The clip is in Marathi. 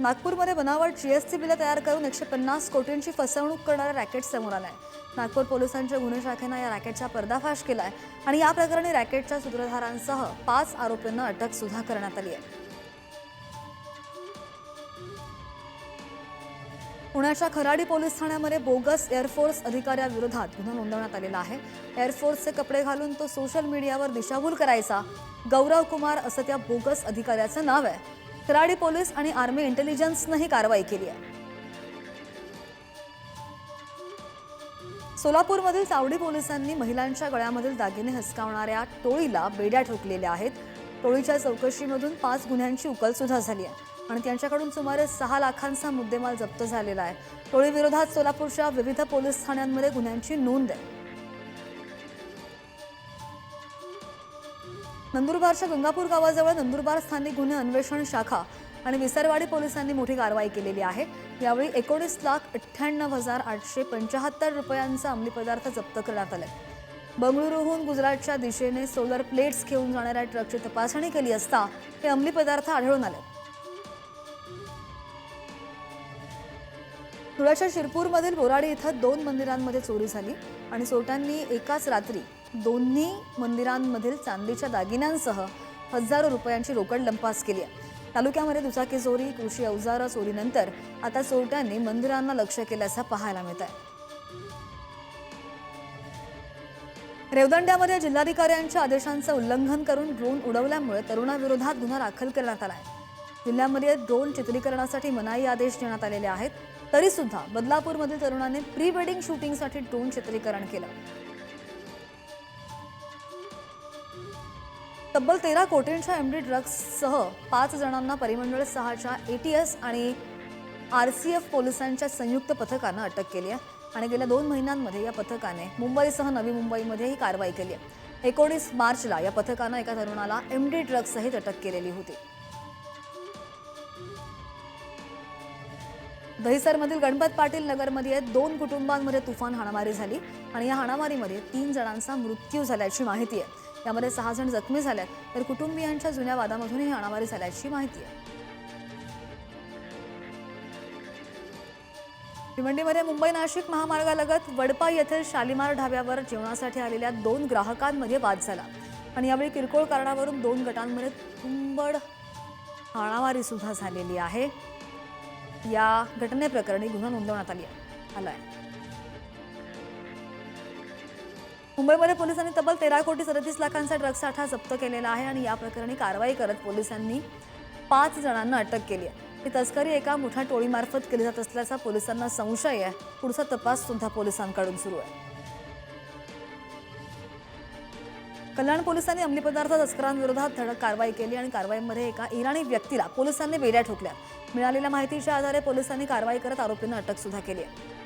नागपूरमध्ये बनावट जीएसटी बिलं तयार करून एकशे पन्नास कोटींची फसवणूक करणारा रॅकेट समोर आलाय. नागपूर पोलिसांच्या गुन्हे शाखेनं या रॅकेटचा पर्दाफाश केलाय आणि या प्रकरणी रॅकेटच्या सूत्रधारांसह पाच आरोपींना अटक सुद्धा करण्यात आली आहे. पुण्याच्या खराडी पोलीस ठाण्यामध्ये बोगस एअरफोर्स अधिकाऱ्याविरोधात गुन्हा नोंदवण्यात आलेला आहे. एअरफोर्सचे कपडे घालून तो सोशल मीडियावर दिशाभूल करायचा. गौरव कुमार असं त्या बोगस अधिकाऱ्याचं नाव आहे. कराडी पोलीस आणि आर्मी इंटेलिजन्सनं ही कारवाई केली आहे. सोलापूरमधील चावडी पोलिसांनी महिलांच्या गळ्यामधील दागिने हसकावणाऱ्या टोळीला बेड्या ठोकलेल्या आहेत. टोळीच्या चौकशीमधून पाच गुन्ह्यांची उकल सुद्धा झाली आहे आणि त्यांच्याकडून सुमारे सहा लाखांचा मुद्देमाल जप्त झालेला आहे. टोळीविरोधात सोलापूरच्या विविध पोलीस ठाण्यांमध्ये गुन्ह्यांची नोंद आहे. नंदुरबारच्या गंगापूर गावाजवळ नंदुरबार स्थानिक गुन्हे अन्वेषण शाखा आणि विसरवाडी पोलिसांनी मोठी कारवाई केलेली आहे. यावेळी एकोणीस लाख अठ्ठ्याण्णव हजार आठशे पंचाहत्तर रुपयांचा अंमली पदार्थ जप्त करण्यात आला बंगळुरूहून गुजरातच्या दिशेने सोलर प्लेट्स घेऊन जाणाऱ्या ट्रकची तपासणी केली असता हे अंमली पदार्थ आढळून आले. धुळ्याच्या शिरपूरमधील बोराडी इथं दोन मंदिरांमध्ये चोरी झाली आणि चोरट्यांनी एकाच रात्री दोन्ही मंदिरांमधील चांदीच्या दागिन्यांसह हजारो रुपयांची रोकड लंपास केली आहे. तालुक्यामध्ये दुचाकी चोरी कृषी अवजारं चोरीनंतर आता चोरट्यांनी मंदिरांना लक्ष केल्याचं पाहायला मिळत आहे रेवदंड्यामध्ये जिल्हाधिकाऱ्यांच्या आदेशांचं उल्लंघन करून ड्रोन उडवल्यामुळे तरुणाविरोधात गुन्हा दाखल करण्यात आला आहे जिल्ह्यामध्ये ड्रोन चित्रीकरणासाठी मनाई आदेश देण्यात आलेले आहेत. तरी सुद्धा बदलापूरमधील तरुणाने प्री वेडिंग शूटिंगसाठी ड्रोन चित्रीकरण केलं. तब्बल तेरा कोटींच्या एम डी ड्रग्जसह पाच जणांना परिमंडळ सहाच्या ए टी एस आणि आर सी एफ पोलिसांच्या संयुक्त पथकानं अटक केली आहे. आणि गेल्या दोन महिन्यांमध्ये या पथकाने मुंबईसह नवी मुंबईमध्ये ही कारवाई केली आहे. एकोणीस मार्चला या पथकानं एका तरुणाला एमडी ड्रग्जसहित अटक केलेली होती. दहिसरमधील गणपत पाटील नगरमध्ये दोन कुटुंबांमध्ये तुफान हाणामारी झाली आणि या हाणामारीमध्ये तीन जणांचा मृत्यू झाल्याची माहिती आहे. यामध्ये सहा जण जखमी झाल्यात तर कुटुंबियांच्या जुन्या वादामधून ही हाणामारी झाल्याची माहिती आहे. भिवंडीमध्ये मुंबई नाशिक महामार्गालगत वडपा येथील शालिमार ढाब्यावर जेवणासाठी आलेल्या दोन ग्राहकांमध्ये वाद झाला. आणि यावेळी किरकोळ कारणावरून दोन गटांमध्ये तुंबड हाणामारी सुद्धा झालेली आहे. या घटनेप्रकरणी गुन्हा नोंदवण्यात आली आला आहे मुंबईमध्ये पोलिसांनी तब्बल तेरा कोटी सदतीस लाखांचा ड्रग्ज साठा जप्त केलेला आहे आणि या प्रकरणी कारवाई करत पोलिसांनी पाच जणांना अटक केली आहे. ही तस्करी एका मोठ्या टोळीमार्फत केली जात असल्याचा पोलिसांना संशय आहे. पुढचा तपास सुद्धा पोलिसांकडून सुरू आहे. कल्याण पोलिसांनी अंमली पदार्थ तस्करांविरोधात धडक कारवाई केली आणि कारवाईमध्ये एका इराणी व्यक्तीला पोलिसांनी बेड्या ठोकल्या. मिळालेल्या माहितीच्या आधारे पोलिसांनी कारवाई करत आरोपींना अटक सुद्धा केली आहे.